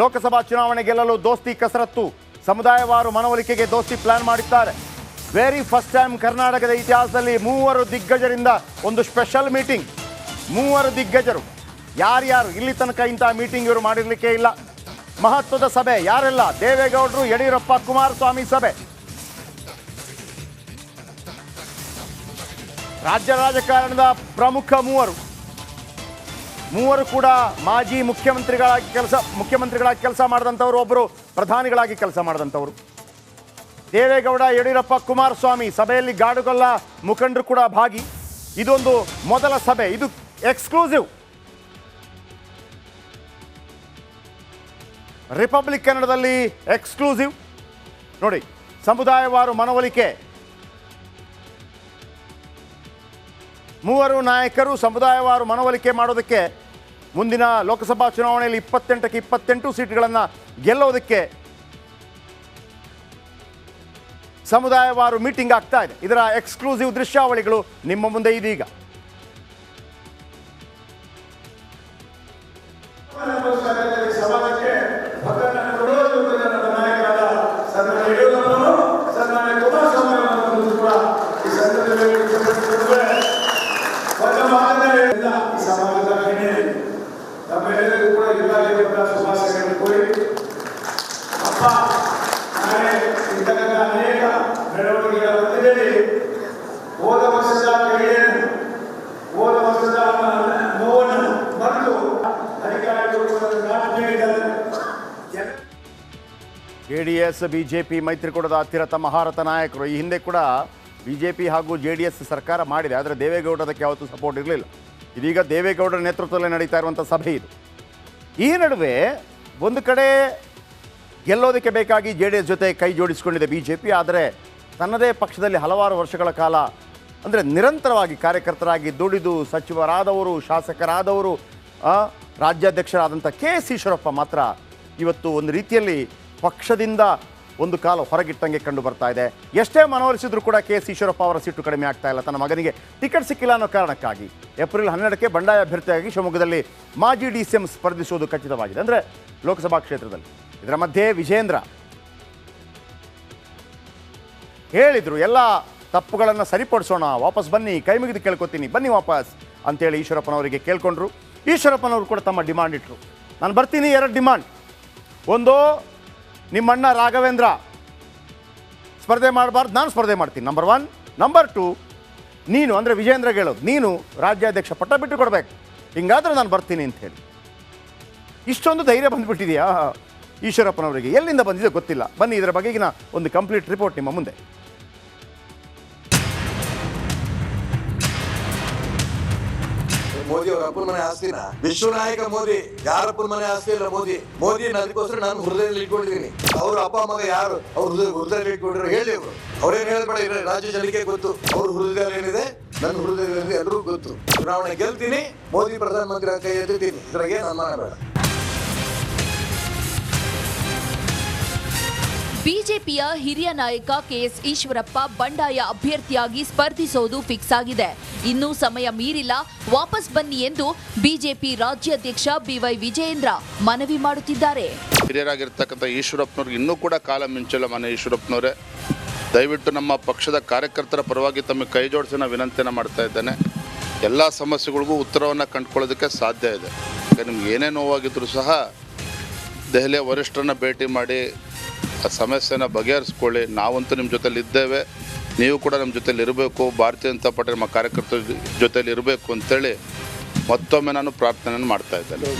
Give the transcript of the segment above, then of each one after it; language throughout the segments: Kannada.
ಲೋಕಸಭಾ ಚುನಾವಣೆ ಗೆಲ್ಲಲು ದೋಸ್ತಿ ಕಸರತ್ತು. ಸಮುದಾಯವಾರು ಮನವೊಲಿಕೆಗೆ ದೋಸ್ತಿ ಪ್ಲಾನ್ ಮಾಡಿದ್ದಾರೆ. ವೆರಿ ಫಸ್ಟ್ ಟೈಮ್ ಕರ್ನಾಟಕದ ಇತಿಹಾಸದಲ್ಲಿ ಮೂವರು ದಿಗ್ಗಜರಿಂದ ಒಂದು ಸ್ಪೆಷಲ್ ಮೀಟಿಂಗ್. ಮೂವರು ದಿಗ್ಗಜರು. ಯಾರ್ಯಾರು? ಇಲ್ಲಿ ತನಕ ಇಂಥ ಮೀಟಿಂಗ್ ಇವರು ಮಾಡಿರಲಿಕ್ಕೆ ಇಲ್ಲ. ಮಹತ್ವದ ಸಭೆ ಯಾರೆಲ್ಲ? ದೇವೇಗೌಡರು, ಯಡಿಯೂರಪ್ಪ, ಕುಮಾರಸ್ವಾಮಿ ಸಭೆ. ರಾಜ್ಯ ರಾಜಕಾರಣದ ಪ್ರಮುಖ ಮೂವರು. ಮೂವರು ಕೂಡ ಮಾಜಿ ಮುಖ್ಯಮಂತ್ರಿಗಳಾಗಿ ಕೆಲಸ ಮುಖ್ಯಮಂತ್ರಿಗಳಾಗಿ ಕೆಲಸ ಮಾಡಿದಂಥವ್ರು ಒಬ್ಬರು ಪ್ರಧಾನಿಗಳಾಗಿ ಕೆಲಸ ಮಾಡಿದಂಥವ್ರು. ದೇವೇಗೌಡ, ಯಡಿಯೂರಪ್ಪ, ಕುಮಾರಸ್ವಾಮಿ ಸಭೆಯಲ್ಲಿ ಗಾಡುಗೊಲ್ಲ ಮುಖಂಡರು ಕೂಡ ಭಾಗಿ. ಇದೊಂದು ಮೊದಲ ಸಭೆ, ಇದು ಎಕ್ಸ್ಕ್ಲೂಸಿವ್. ರಿಪಬ್ಲಿಕ್ ಕನ್ನಡದಲ್ಲಿ ಎಕ್ಸ್ಕ್ಲೂಸಿವ್. ನೋಡಿ, ಸಮುದಾಯವಾರು ಮನವೊಲಿಕೆ. ಮೂವರು ನಾಯಕರು ಸಮುದಾಯವಾರು ಮನವೊಲಿಕೆ ಮಾಡೋದಕ್ಕೆ ಮುಂದಿನ ಲೋಕಸಭಾ ಚುನಾವಣೆಯಲ್ಲಿ ಇಪ್ಪತ್ತೆಂಟಕ್ಕೆ ಇಪ್ಪತ್ತೆಂಟು ಸೀಟ್ಗಳನ್ನು ಗೆಲ್ಲೋದಕ್ಕೆ ಸಮುದಾಯವಾರು ಮೀಟಿಂಗ್ ಆಗ್ತಾ ಇದೆ. ಇದರ ಎಕ್ಸ್ಕ್ಲೂಸಿವ್ ದೃಶ್ಯಾವಳಿಗಳು ನಿಮ್ಮ ಮುಂದೆ ಇದೀಗ. ಸಮಾಜಕ್ಕೆ ಮತದಾನ ಬಿಜೆಪಿ ಮೈತ್ರಿಕೂಟದ ಅತಿರತ ಮಹಾರಥ ನಾಯಕರು ಈ ಹಿಂದೆ ಕೂಡ ಬಿಜೆಪಿ ಹಾಗೂ ಜೆಡಿಎಸ್ ಸರ್ಕಾರ ಮಾಡಿದೆ. ಆದರೆ ದೇವೇಗೌಡ ಅದಕ್ಕೆ ಯಾವತ್ತೂ ಸಪೋರ್ಟ್ ಇರಲಿಲ್ಲ. ಇದೀಗ ದೇವೇಗೌಡರ ನೇತೃತ್ವದಲ್ಲಿ ನಡೀತಾ ಇರುವಂಥ ಸಭೆ ಇದು. ಈ ನಡುವೆ ಒಂದು ಕಡೆ ಗೆಲ್ಲೋದಕ್ಕೆ ಬೇಕಾಗಿ ಜೆ ಡಿ ಎಸ್ ಜೊತೆ ಕೈ ಜೋಡಿಸಿಕೊಂಡಿದೆ ಬಿ ಜೆ ಪಿ, ಆದರೆ ತನ್ನದೇ ಪಕ್ಷದಲ್ಲಿ ಹಲವಾರು ವರ್ಷಗಳ ಕಾಲ ಅಂದರೆ ನಿರಂತರವಾಗಿ ಕಾರ್ಯಕರ್ತರಾಗಿ ದುಡಿದು ಸಚಿವರಾದವರು, ಶಾಸಕರಾದವರು ರಾಜ್ಯಾಧ್ಯಕ್ಷರಾದಂಥ ಕೆ ಎಸ್ ಈಶ್ವರಪ್ಪ ಮಾತ್ರ ಇವತ್ತು ಒಂದು ರೀತಿಯಲ್ಲಿ ಪಕ್ಷದಿಂದ ಒಂದು ಕಾಲ ಹೊರಗಿಟ್ಟಂಗೆ ಕಂಡು ಬರ್ತಾ ಇದೆ. ಎಷ್ಟೇ ಮನವೊಲಿಸಿದ್ರು ಕೂಡ ಕೆ ಎಸ್ ಈಶ್ವರಪ್ಪ ಅವರ ಸೀಟು ಕಡಿಮೆ ಆಗ್ತಾ ಇಲ್ಲ. ತನ್ನ ಮಗನಿಗೆ ಟಿಕೆಟ್ ಸಿಕ್ಕಿಲ್ಲ ಅನ್ನೋ ಕಾರಣಕ್ಕಾಗಿ ಏಪ್ರಿಲ್ ಹನ್ನೆರಡಕ್ಕೆ ಬಂಡಾಯ ಅಭ್ಯರ್ಥಿಯಾಗಿ ಶಿವಮೊಗ್ಗದಲ್ಲಿ ಮಾಜಿ ಡಿ ಸಿ ಎಂ ಸ್ಪರ್ಧಿಸುವುದು ಖಚಿತವಾಗಿದೆ. ಅಂದರೆ ಲೋಕಸಭಾ ಕ್ಷೇತ್ರದಲ್ಲಿ. ಇದರ ಮಧ್ಯೆ ವಿಜೇಂದ್ರ ಹೇಳಿದರು, ಎಲ್ಲ ತಪ್ಪುಗಳನ್ನು ಸರಿಪಡಿಸೋಣ, ವಾಪಸ್ ಬನ್ನಿ, ಕೈ ಮುಗಿದು ಕೇಳ್ಕೊತೀನಿ, ಬನ್ನಿ ವಾಪಸ್ ಅಂತೇಳಿ ಈಶ್ವರಪ್ಪನವರಿಗೆ ಕೇಳ್ಕೊಂಡ್ರು. ಈಶ್ವರಪ್ಪನವರು ಕೂಡ ತಮ್ಮ ಡಿಮಾಂಡ್ ಇಟ್ಟರು ನಾನು ಬರ್ತೀನಿ, ಎರಡು ಡಿಮಾಂಡ್. ಒಂದು ನಿಮ್ಮಣ್ಣ ರಾಘವೇಂದ್ರ. ಸ್ಪರ್ಧೆ ಮಾಡಬಾರ್ದು, ನಾನು ಸ್ಪರ್ಧೆ ಮಾಡ್ತೀನಿ. ನಂಬರ್ ಒನ್ ನಂಬರ್ ಟು ನೀನು, ಅಂದರೆ ವಿಜೇಂದ್ರ ಹೇಳೋದು ನೀನು ರಾಜ್ಯಾಧ್ಯಕ್ಷ ಪಟ್ಟ ಬಿಟ್ಟು ಕೊಡಬೇಕು ಹಿಂಗಾದ್ರೆ ನಾನು ಬರ್ತೀನಿ ಅಂತ ಹೇಳಿ. ಇಷ್ಟೊಂದು ಧೈರ್ಯ ಬಂದುಬಿಟ್ಟಿದೆಯಾ? ಈಶ್ವರಪ್ಪನವರಿಗೆ. ಎಲ್ಲಿಂದ ಬಂದಿದೆ ಗೊತ್ತಿಲ್ಲ. ಬನ್ನಿ, ಇದರ ಬಗೆಗಿನ ಒಂದು ಕಂಪ್ಲೀಟ್ ರಿಪೋರ್ಟ್ ನಿಮ್ಮ ಮುಂದೆ. ಮೋದಿ ಅವರ ಅಪ್ಪನ ಮನೆ ಆಸ್ತಿನ? ವಿಶ್ವನಾಯಕ ಮೋದಿ ಯಾರಪ್ಪನ ಮನೆ ಆಸ್ತಿ ಇಲ್ಲ ಮೋದಿ? ಮೋದಿ ಅದಕ್ಕೋಸ್ಕರ ನಾನು ಹೃದಯದಲ್ಲಿ ಇಟ್ಕೊಂಡಿದ್ದೀನಿ. ಅವ್ರ ಅಪ್ಪ ಮಗ ಯಾರು? ಅವ್ರ ಹೃದಯ ಹೃದಯದಲ್ಲಿ ಇಟ್ಕೊಂಡಿರೋ ಹೇಳಿ ಅವರು ಅವ್ರೇನ್ ಹೇಳ್ಬೇಡ ಇರೋ ರಾಜ್ಯ ಜನಕ್ಕೆ ಗೊತ್ತು. ಅವ್ರ ಹೃದಯದಲ್ಲಿ ಏನಿದೆ? ನನ್ನ ಹೃದಯದಲ್ಲಿ ಎಲ್ಲರಿಗೂ ಗೊತ್ತು. ಚುನಾವಣೆ ಗೆಲ್ತೀನಿ, ಮೋದಿ ಪ್ರಧಾನಮಂತ್ರಿ ಕೈ ಎತ್ತಿದ್ದೀನಿ ಇದ್ರಾಗೆ ಅನುಮಾನ ಬೇಡ. ಬಿಜೆಪಿಯ ಹಿರಿಯ ನಾಯಕ ಕೆಎಸ್ ಈಶ್ವರಪ್ಪ ಬಂಡಾಯ ಅಭ್ಯರ್ಥಿಯಾಗಿ ಸ್ಪರ್ಧಿಸೋದು ಫಿಕ್ಸ್ ಆಗಿದೆ. ಇನ್ನೂ ಸಮಯ ಮೀರಿಲ್ಲ, ವಾಪಸ್ ಬನ್ನಿ ಎಂದು ಬಿಜೆಪಿ ರಾಜ್ಯಾಧ್ಯಕ್ಷ ಬಿವೈ ವಿಜಯೇಂದ್ರ ಮನವಿ ಮಾಡುತ್ತಿದ್ದಾರೆ. ಹಿರಿಯರಾಗಿರ್ತಕ್ಕಂಥ ಈಶ್ವರಪ್ಪನವ್ರಿಗೆ ಇನ್ನೂ ಕೂಡ ಕಾಲ ಮಿಂಚಲ್ಲ ಮನೆ ಈಶ್ವರಪ್ಪನವರೇ. ದಯವಿಟ್ಟು ನಮ್ಮ ಪಕ್ಷದ ಕಾರ್ಯಕರ್ತರ ಪರವಾಗಿ ತಮಗೆ ಕೈ ಜೋಡಿಸಿ ನಾನು ವಿನಂತಿಯನ್ನು ಮಾಡ್ತಾ ಇದ್ದೇನೆ. ಎಲ್ಲ ಸಮಸ್ಯೆಗಳಿಗೂ ಉತ್ತರವನ್ನು ಕಂಡುಕೊಳ್ಳೋದಕ್ಕೆ ಸಾಧ್ಯ ಇದೆ. ನಿಮ್ಗೆ ಏನೇ ನೋವಾಗಿದ್ರೂ ಸಹ ದೆಹಲಿಯ ವರಿಷ್ಠರನ್ನ ಭೇಟಿ ಮಾಡಿ ಆ ಸಮಸ್ಯೆನ ಬಗೆಹರಿಸ್ಕೊಳ್ಳಿ. ನಾವಂತೂ ನಿಮ್ಮ ಜೊತೆಲಿ ಇದ್ದೇವೆ. ನೀವು ಕೂಡ ನಮ್ಮ ಜೊತೆಲಿ ಇರಬೇಕು. ಭಾರತೀಯ ಜನತಾ ಪಾರ್ಟಿ ನಮ್ಮ ಕಾರ್ಯಕರ್ತರ ಜೊತೆಲಿ ಇರಬೇಕು ಅಂತೇಳಿ ಮತ್ತೊಮ್ಮೆ ನಾನು ಪ್ರಾರ್ಥನೆಯನ್ನು ಮಾಡ್ತಾ ಇದ್ದೇನೆ.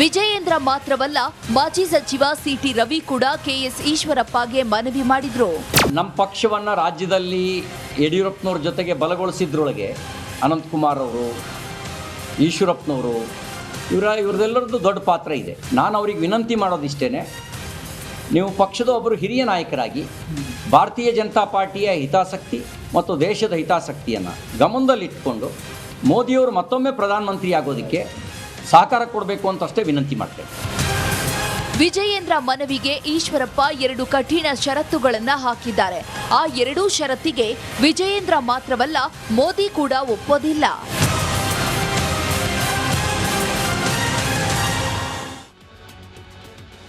ವಿಜಯೇಂದ್ರ ಮಾತ್ರವಲ್ಲ ಮಾಜಿ ಸಚಿವ ಸಿಟಿ ರವಿ ಕೂಡ ಕೆಎಸ್ ಈಶ್ವರಪ್ಪಗೆ ಮನವಿ ಮಾಡಿದ್ರು. ನಮ್ಮ ಪಕ್ಷವನ್ನು ರಾಜ್ಯದಲ್ಲಿ ಯಡಿಯೂರಪ್ಪನವ್ರ ಜೊತೆಗೆ ಬಲಗೊಳಿಸಿದ್ರೊಳಗೆ ಅನಂತಕುಮಾರ್ ಅವರು ಈಶ್ವರಪ್ಪನವರು ಇವರ ಇವ್ರದ್ದೆಲ್ಲರದ್ದು ದೊಡ್ಡ ಪಾತ್ರ ಇದೆ. ನಾನು ಅವ್ರಿಗೆ ವಿನಂತಿ ಮಾಡೋದಿಷ್ಟೇ ನೀವು ಪಕ್ಷದ ಒಬ್ಬರು ಹಿರಿಯ ನಾಯಕರಾಗಿ ಭಾರತೀಯ ಜನತಾ ಪಾರ್ಟಿಯ ಹಿತಾಸಕ್ತಿ ಮತ್ತು ದೇಶದ ಹಿತಾಸಕ್ತಿಯನ್ನು ಗಮನದಲ್ಲಿಟ್ಟುಕೊಂಡು ಮೋದಿಯವರು ಮತ್ತೊಮ್ಮೆ ಪ್ರಧಾನಮಂತ್ರಿ ಆಗೋದಕ್ಕೆ ಸಹಕಾರ ಕೊಡಬೇಕು ಅಂತಷ್ಟೇ ವಿನಂತಿ ಮಾಡ್ತೇನೆ. ವಿಜಯೇಂದ್ರ ಮನವಿಗೆ ಈಶ್ವರಪ್ಪ ಎರಡು ಕಠಿಣ ಷರತ್ತುಗಳನ್ನು ಹಾಕಿದ್ದಾರೆ. ಆ ಎರಡೂ ಷರತ್ತಿಗೆ ವಿಜಯೇಂದ್ರ ಮಾತ್ರವಲ್ಲ ಮೋದಿ ಕೂಡ ಒಪ್ಪೋದಿಲ್ಲ.